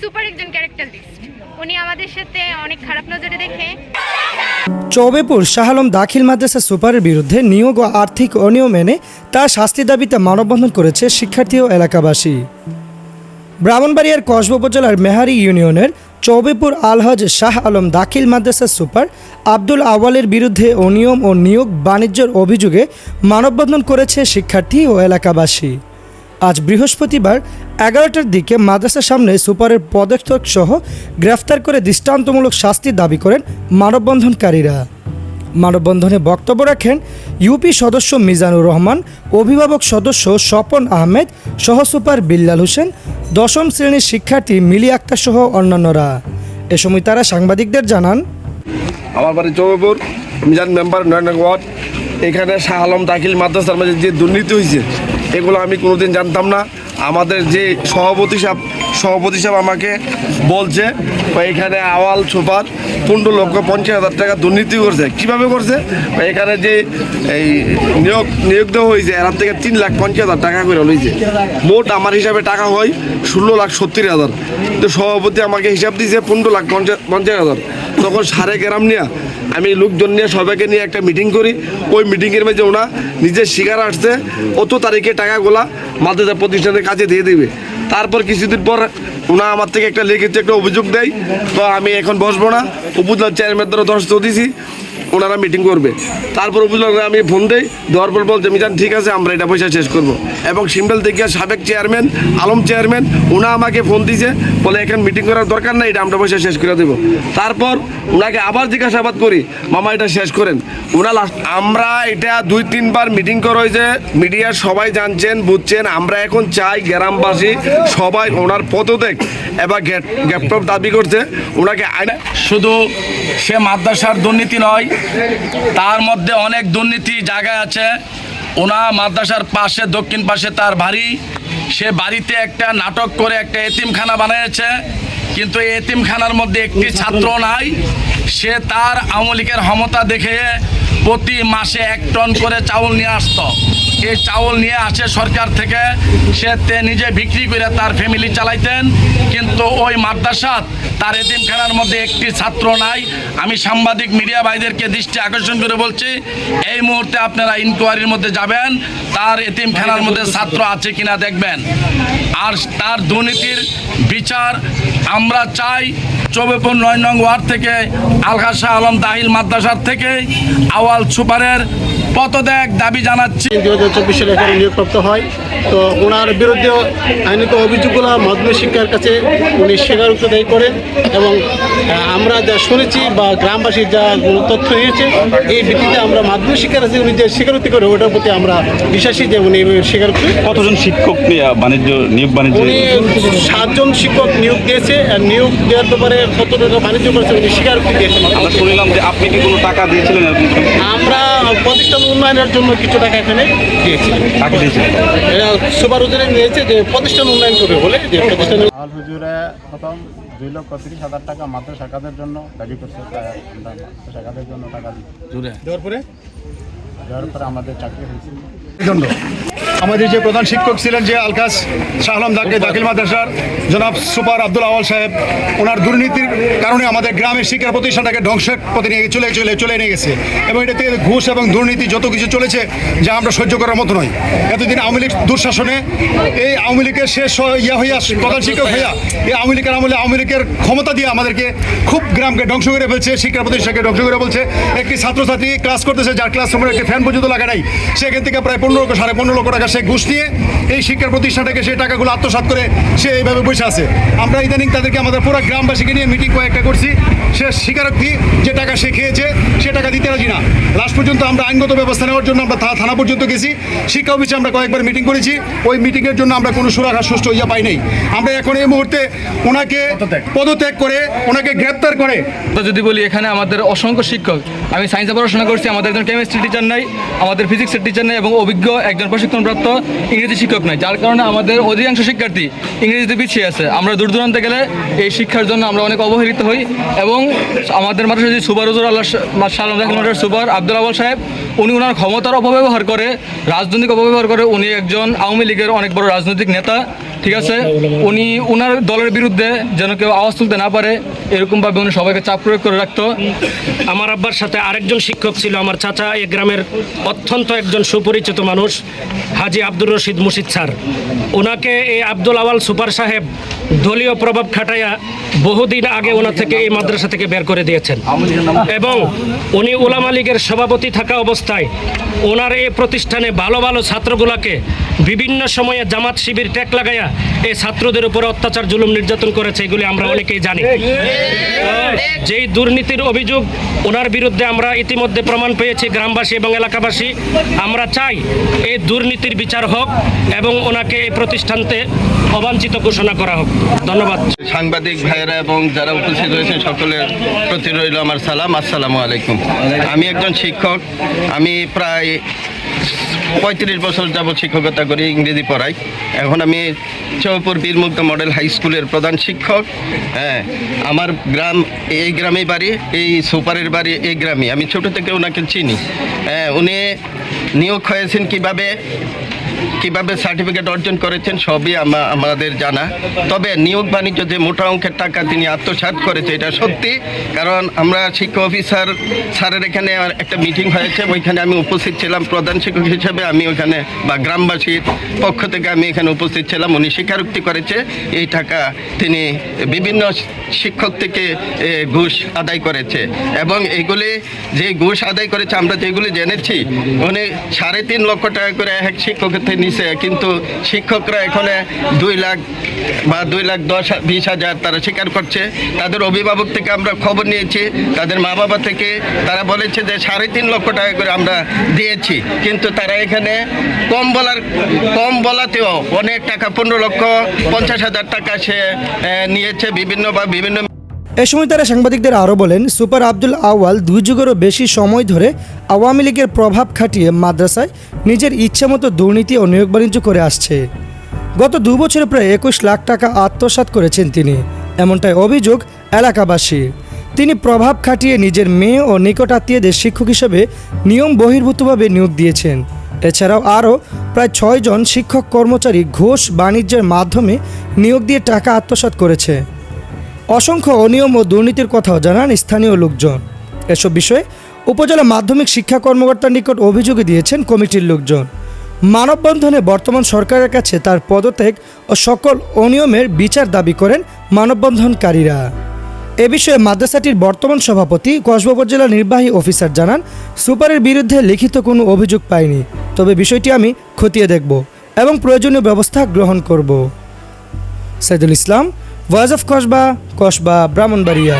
Super একজন ক্যারেক্টারিস্ট উনি আমাদের সাথে অনেক খারাপ নজরে দেখে। চৌবেপুর শাহ আলম দাখিল মাদ্রাসা সুপারের বিরুদ্ধে নিয়োগ ও আর্থিক অনিয়ম এনে তার শাস্তি দাবিতে মানববন্ধন করেছে শিক্ষার্থী ও এলাকাবাসী। ব্রাহ্মণবাড়িয়ার কসবা উপজেলার মেহারি ইউনিয়নের চৌবেপুর আলহজ শাহ আলম দাখিল মাদ্রাসার সুপার আব্দুল আওয়ালের বিরুদ্ধে অনিয়ম ও নিয়োগ বাণিজ্যের অভিযোগে মানববন্ধন করেছে শিক্ষার্থী ও এলাকাবাসী। আজ বৃহস্পতিবার এগারোটার দিকে মাদ্রাসার সামনে সুপারের পদক্ষেপ সহ গ্রেফতার করে দৃষ্টান্তমূলক শাস্তি দাবি করেন মানববন্ধনকারীরা। মানববন্ধনে বক্তব্য রাখেন ইউপি সদস্য মিজানুর রহমান, অভিভাবক সদস্য স্বপন আহমেদ, সহ সুপার বিল্লাল হোসেন, দশম শ্রেণির শিক্ষার্থী মিলি আক্তার সহ অন্যান্যরা। এ সময় তারা সাংবাদিকদের জানান, আমার বাড়ি চৌবপুর মিজান মেম্বার নয় ওয়ার্ড। এখানে শাহ আলম দাখিল মাদ্রাসার মাঝে যে দুর্নীতি হয়েছে এগুলো আমি কোনোদিন জানতাম না। আমাদের যে সভাপতি সাহেব সভাপতি সাহেব আমাকে বলছে এখানে আওয়াল সুপার পনেরো লক্ষ পঞ্চাশ হাজার টাকা দুর্নীতি করছে। কীভাবে করছে? এখানে যে এই নিয়োগ নিয়োগ দেওয়া হয়েছে এর থেকে তিন লাখ পঞ্চাশ হাজার টাকা করে লইছে। মোট আমার হিসাবে টাকা হয় ষোলো লাখ সত্তর হাজার। তো সভাপতি আমাকে হিসাব দিয়েছে পনেরো লাখ পঞ্চাশ পঞ্চাশ হাজার। তখন সারে গ্রাম নিয়ে আমি লোকজন নিয়ে সবাইকে নিয়ে একটা মিটিং করি। ওই মিটিংয়ের মাঝে ওনা নিজের শিকার আসছে, অত তারিখে টাকাগুলা মাদ্রাসা প্রতিষ্ঠানের কাছে দিয়ে দেবে। তারপর কিছুদিন পর ওনা আমার থেকে একটা লিখিত একটা অভিযোগ দেয়, তো আমি এখন বসবো না। উপজেলার চেয়ারম্যান দ্বারা দর্শক দিয়েছি ওনারা মিটিং করবে। তারপর উপজেলা আমি ফোন দেই, দেওয়ার পর বলতে মিজান, ঠিক আছে, আমরা এটা পয়সা শেষ করব। এবং সিমডাল দেখিয়া সাবেক চেয়ারম্যান আলম চেয়ারম্যান ওনা আমাকে ফোন দিয়েছে বলে, এখন মিটিং করার দরকার নাই, এটা আমরা পয়সা শেষ করে দেবো। তারপর ওনাকে আবার জিজ্ঞাসাবাদ করি, মামা, এটা শেষ করেন। ওনা লাস্ট আমরা এটা দুই তিনবার মিটিং করা হয়েছে। মিডিয়ার সবাই জানছেন বুঝছেন। আমরা এখন চাই গ্রামবাসী সবাই ওনার পদত্যাগ এবার গ্যাপটপ দাবি করছে। ওনাকে আইনা শুধু সে মাদ্রাসার দুর্নীতি নয় তার মধ্যে অনেক দুর্নীতি জায়গায় আছে। ওনা মাদ্রাসার পাশে দক্ষিণ পাশে তার বাড়ি। সে বাড়িতে একটা নাটক করে একটা এতিমখানা বানিয়েছে। কিন্তু এই এতিমখানার মধ্যে একটি ছাত্র নাই। সে তার আমলিকের ক্ষমতা দেখে প্রতি মাসে এক টন করে চাউল নিয়ে আসতো। এই চাউল নিয়ে আসে সরকার থেকে। সে নিজে বিক্রি করে তার ফ্যামিলি চালাইতেন। কিন্তু ওই মাদ্রাসাত তার এতিমখানার মধ্যে একটি ছাত্র নাই। আমি সাংবাদিক মিডিয়া ভাইদেরকে দৃষ্টি আকর্ষণ করে বলছি, এই মুহূর্তে আপনারা ইনকোয়ারির মধ্যে যাবেন। তার এতিম এতিমখানার মধ্যে ছাত্র আছে কিনা দেখবেন। আর তার দুর্নীতির বিচার আমরা চাই চৌবেপুর নয় নং ওয়ার্ড থেকে আলহা শাহ আলম দাহিল মাদ্রাসার থেকে। আওয়াল সুপারের পদত্যাগ দাবি জানাচ্ছি। দু হাজার চব্বিশ সালে এখানে নিয়োগপ্রাপ্ত হয়। তো ওনার বিরুদ্ধে আইনত অভিযোগগুলো মাধ্যমিক শিক্ষার কাছে উনি স্বীকারোক্তি দায়ী করেন এবং আমরা যা শুনেছি বা গ্রামবাসীর যা তথ্য নিয়েছে এই ভিত্তিতে আমরা মাধ্যমিক শিক্ষার কাছে উনি যে স্বীকারোক্তি করে ওটার প্রতি আমরা বিশ্বাসী যে উনি স্বীকারোক্তি কতজন শিক্ষক বাণিজ্য নিয়োগ বাণিজ্য উনি সাতজন শিক্ষক নিয়োগ দিয়েছে আর নিয়োগ দেওয়ার ব্যাপারে কত টাকা বাণিজ্য করেছে উনি স্বীকারোক্তি দিয়েছেন। আমরা শুনলাম যে আপনি কি কোনো টাকা দিয়েছিলেন আমরা প্রতিষ্ঠান উন্নয়নের জন্য কিছু টাকা এখানে দিয়েছি। দিয়েছিলেন এরা সুপার উজরে নিয়েছে যে প্রতিষ্ঠান উন্নয়ন করবে বলে যে প্রতিষ্ঠানের আল হুজুরে প্রথম দুই লক্ষ তিরিশ হাজার টাকা মাদ্রাসা শাখাদের জন্য দাবি করছে মাদ্রাসা জন্য টাকা দিই দেওয়ার পরে দেওয়ার পরে আমাদের চাকরি হয়েছে। আমাদের যে প্রধান শিক্ষক ছিলেন যে আলকাস শাহ আলম দাকে দাখিল মাদ্রাসার জনাব সুপার আব্দুল আওয়াল সাহেব, ওনার দুর্নীতির কারণে আমাদের গ্রামের শিক্ষা প্রতিষ্ঠানটাকে ধ্বংসের পথে নিয়ে চলে চলে চলে নিয়ে গেছে। এবং এটাতে ঘুষ এবং দুর্নীতি যত কিছু চলেছে, যা আমরা সহ্য করার মতো নয়। এতদিন আওয়ামী লীগ দুঃশাসনে এই আওয়ামী লীগের শেষ ইয়া হইয়া, প্রধান শিক্ষক হইয়া এই আওয়ামী লীগের আমলে আওয়ামী লীগের ক্ষমতা দিয়ে আমাদেরকে খুব গ্রামকে ধ্বংস করে ফেলছে, শিক্ষা প্রতিষ্ঠানকে ধ্বংস করে বলছে একটি ছাত্রছাত্রী ক্লাস করতেছে, যার ক্লাসরুমের একটি ফ্যান পর্যন্ত লাগা নাই। সেখান থেকে প্রায় পনেরো লক্ষ সাড়ে পনেরো লক্ষ টাকা সে ঘুষ নিয়ে এই শিক্ষার প্রতিষ্ঠানটাকে, সেই টাকাগুলো আত্মসাত করে সে এইভাবে বসে আছে। আমরা ইদানিং তাদেরকে আমাদের পুরো গ্রামবাসীকে নিয়ে মিটিং কয়েকটা করছি। সে স্বীকারোক্তি যে টাকা সে খেয়েছে সে টাকা দিতে রাজি না। লাস্ট পর্যন্ত আমরা আইনগত ব্যবস্থা নেওয়ার জন্য আমরা থা- থানা পর্যন্ত গেছি। শিক্ষা অফিসে আমরা কয়েকবার মিটিং করেছি। ওই মিটিংয়ের জন্য আমরা কোনো সুরাহা সুষ্ঠু ইয়া পাই নাই। আমরা এখন এই মুহূর্তে ওনাকে পদত্যাগ। করে ওনাকে গ্রেপ্তার করে। তো যদি বলি এখানে আমাদের অসংখ্য শিক্ষক আমি সায়েন্সে পড়াশোনা করছি আমাদের একজন কেমিস্ট্রি টিচার নাই আমাদের ফিজিক্সের টিচার নাই এবং অভিজ্ঞ একজন প্রশিক্ষণপ্রাপ্ত ইংরেজি শিক্ষক নাই। যার কারণে আমাদের অধিকাংশ শিক্ষার্থী ইংরেজিতে পিছিয়ে আছে। আমরা দূর দূরান্তে গেলে এই শিক্ষার জন্য আমরা অনেক অবহেলিত হই এবং আমাদের মাদ্রাসা যে সুপার হজুর আল্লাহ সালাম মাদ্রাসার সুপার আব্দুল আবুল সাহেব, উনি ওনার ক্ষমতার অপব্যবহার করে, রাজনৈতিক অপব্যবহার করে, উনি একজন আওয়ামী লীগের অনেক বড় রাজনৈতিক নেতা। ঠিক আছে? উনি ওনার দলের বিরুদ্ধে যেন কেউ আওয়াজ তুলতে না পারে, এরকমভাবে উনি সবাইকে চাপ প্রয়োগ করে রাখতো। আমার আব্বার সাথে আরেকজন শিক্ষক ছিল, আমার চাচা এই গ্রামের অত্যন্ত একজন সুপরিচিত মানুষ, হাজি আব্দুর রশিদ মুর্শিদ স্যার। ওনাকে এই আব্দুল আওয়াল সুপার সাহেব দলীয় প্রভাব খাটাইয়া বহুদিন আগে ওনা থেকে এই মাদ্রাসা থেকে বের করে দিয়েছেন। এবং উনি ওলামা লীগের সভাপতি থাকা অবস্থায় ওনার এই প্রতিষ্ঠানে ভালো ভালো ছাত্রগুলাকে বিভিন্ন সময়ে জামাত শিবির ট্যাক লাগাইয়া এই ছাত্রদের উপর অত্যাচার, জুলুম নির্যাতন করেছে, এগুলি আমরা অনেকেই জানি। যেই দুর্নীতির অভিযোগ ওনার বিরুদ্ধে আমরা ইতিমধ্যে প্রমাণ পেয়েছি, গ্রামবাসী এবং এলাকাবাসী, আমরা চাই এই দুর্নীতির বিচার হোক এবং ওনাকে এই প্রতিষ্ঠানতে অবাঞ্ছিত ঘোষণা করা হোক। ধন্যবাদ। সাংবাদিক ভাইয়েরা এবং যারা উপস্থিত রয়েছেন, সকলের প্রতি রইল আমার সালাম। আসসালামু আলাইকুম। আমি একজন শিক্ষক। আমি প্রায় পঁয়ত্রিশ বছর যাবৎ শিক্ষকতা করি ইংরেজি পড়াই। এখন আমি চৌপুর বীরমুক্ত মডেল হাই স্কুলের প্রধান শিক্ষক। হ্যাঁ আমার গ্রাম, এই গ্রামেই বাড়ি, এই সুপারের বাড়ি, এই গ্রামে আমি ছোট থেকে ওনাকে চিনি। হ্যাঁ উনি নিয়োগ হয়েছেন কীভাবে? কীভাবে সার্টিফিকেট অর্জন করেছেন সবই আমাদের জানা। তবে নিয়োগ বাণিজ্য যে মোটা অঙ্কের টাকা তিনি আত্মসাৎ করেছে, এটা সত্যি। কারণ আমরা শিক্ষা অফিসার স্যারের এখানে একটা মিটিং হয়েছে, ওইখানে আমি উপস্থিত ছিলাম। প্রধান শিক্ষক হিসেবে আমি ওখানে বা গ্রামবাসীর পক্ষ থেকে আমি এখানে উপস্থিত ছিলাম। উনি স্বীকারোক্তি করেছে, এই টাকা তিনি বিভিন্ন শিক্ষক থেকে ঘুষ আদায় করেছে। এবং এগুলি যে ঘুষ আদায় করেছে, আমরা যেগুলি জেনেছি, উনি সাড়ে তিন লক্ষ টাকা করে এক শিক্ষকের থেকে নিছে, কিন্তু শিক্ষকরা এখানে দুই লাখ বা দুই লাখ দশ বিশ হাজার তারা স্বীকার করছে। তাদের অভিভাবক থেকে আমরা খবর নিয়েছি, তাদের মা বাবা থেকে। তারা বলেছে যে সাড়ে তিন লক্ষ টাকা করে আমরা দিয়েছি, কিন্তু তারা এখানে কম বলার, কম বলাতেও অনেক টাকা, পনেরো লক্ষ পঞ্চাশ হাজার টাকা সে নিয়েছে বিভিন্ন বা বিভিন্ন এ সময় তারা সাংবাদিকদের আরও বলেন, সুপার আব্দুল আওয়াল দুই যুগেরও বেশি সময় ধরে আওয়ামী লীগের প্রভাব খাটিয়ে মাদ্রাসায় নিজের ইচ্ছামতো দুর্নীতি ও নিয়োগ বাণিজ্য করে আসছে। গত দু বছরে প্রায় একুশ লাখ টাকা আত্মসাৎ করেছেন তিনি। এমনটাই অভিযোগ এলাকাবাসীর তিনি প্রভাব খাটিয়ে নিজের মেয়ে ও নিকট আত্মীয়দের শিক্ষক হিসেবে নিয়ম বহির্ভূতভাবে নিয়োগ দিয়েছেন। এছাড়াও আরও প্রায় ছয়জন শিক্ষক কর্মচারী ঘোষ বাণিজ্যের মাধ্যমে নিয়োগ দিয়ে টাকা আত্মসাৎ করেছে। অসংখ্য অনিয়ম ও দুর্নীতির কথাও জানান স্থানীয় লোকজন। এসব বিষয়ে উপজেলা মাধ্যমিক শিক্ষা কর্মকর্তার নিকট অভিযোগ দিয়েছেন কমিটির লোকজন। মানববন্ধনে বর্তমান সরকারের কাছে তার পদত্যাগ ও সকল অনিয়মের বিচার দাবি করেন মানববন্ধনকারীরা। এ বিষয়ে মাদ্রাসাটির বর্তমান সভাপতি কসবা উপজেলা নির্বাহী অফিসার জানান, সুপারের বিরুদ্ধে লিখিত কোনো অভিযোগ পাইনি। তবে বিষয়টি আমি খতিয়ে দেখব এবং প্রয়োজনীয় ব্যবস্থা গ্রহণ করব। Saidul Islam voice of Kasba Kasba Brahmanbaria